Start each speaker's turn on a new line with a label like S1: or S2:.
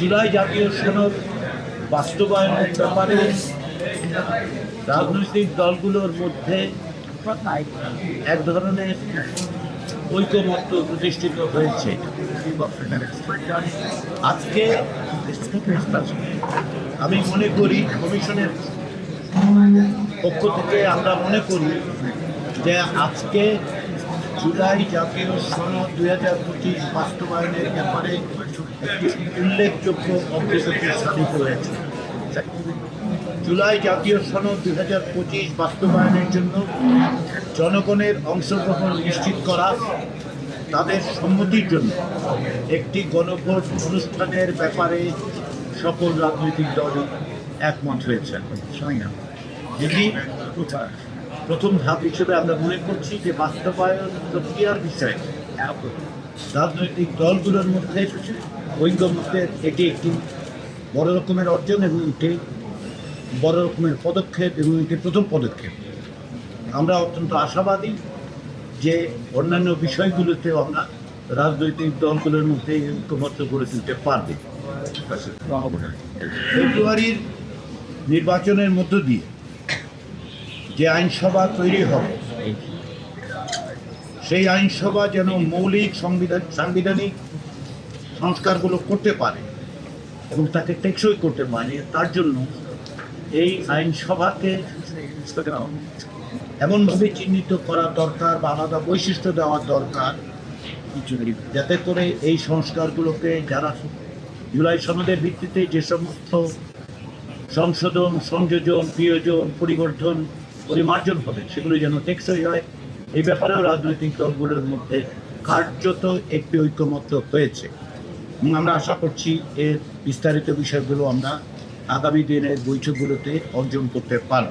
S1: জুলাই জাতীয় সনদ বাস্তবায়নের ব্যাপারে রাজনৈতিক দলগুলোর মধ্যে এক ধরনের ঐকমত্য প্রতিষ্ঠিত হয়েছে। আজকে আমি মনে করি কমিশনের পক্ষ থেকে আমরা মনে করি যে আজকে জুলাই জাতীয় সনদ দুই হাজার পঁচিশ বাস্তবায়নের ব্যাপারে একটি উল্লেখযোগ্য অগ্রগতি সাধিত হয়েছে। জুলাই জাতীয় সনদ দুই হাজার পঁচিশ বাস্তবায়নের জন্য জনগণের অংশগ্রহণ নিশ্চিত করা তাদের সম্মতির জন্য একটি গণভোট অনুষ্ঠানের ব্যাপারে সকল রাজনৈতিক দল একমত হয়েছে যদি প্রথম ধাপ হিসেবে আমরা মনে করছি যে বাস্তবায়ন প্রক্রিয়ার বিষয়ে রাজনৈতিক দলগুলোর মধ্যে ঐক্যমত্যের এটি একটি বড় রকমের অর্জন এবং একটি বড় রকমের পদক্ষেপ এবং এটি প্রথম পদক্ষেপ। আমরা অত্যন্ত আশাবাদী যে অন্যান্য বিষয়গুলোতেও আমরা রাজনৈতিক দলগুলোর মধ্যে ঐক্যমত্য গড়ে তুলতে পারবে। ফেব্রুয়ারির নির্বাচনের মধ্য দিয়ে যে আইনসভা তৈরি হবে, সেই আইনসভা যেন মৌলিক সংবিধান সাংবিধানিক সংস্কারগুলো করতে পারে এবং তাকে টেকসই করতে পারে, তার জন্য এই আইনসভাকে এমনভাবে চিহ্নিত করা দরকার বা আলাদা বৈশিষ্ট্য দেওয়া দরকার যাতে করে এই সংস্কারগুলোকে যারা জুলাই সনদের ভিত্তিতে যে সমস্ত সংশোধন, সংযোজন, প্রিয়জন, পরিবর্ধন পরিমার্জন হবে, সেগুলো যেন টেকসই হয়। এই ব্যাপারেও রাজনৈতিক দলগুলোর মধ্যে কার্যত একটি ঐক্যমত্য হয়েছে। এবং আমরা আশা করছি এর বিস্তারিত বিষয়গুলো আমরা আগামী দিনের বৈঠকগুলোতে অর্জন করতে পারব।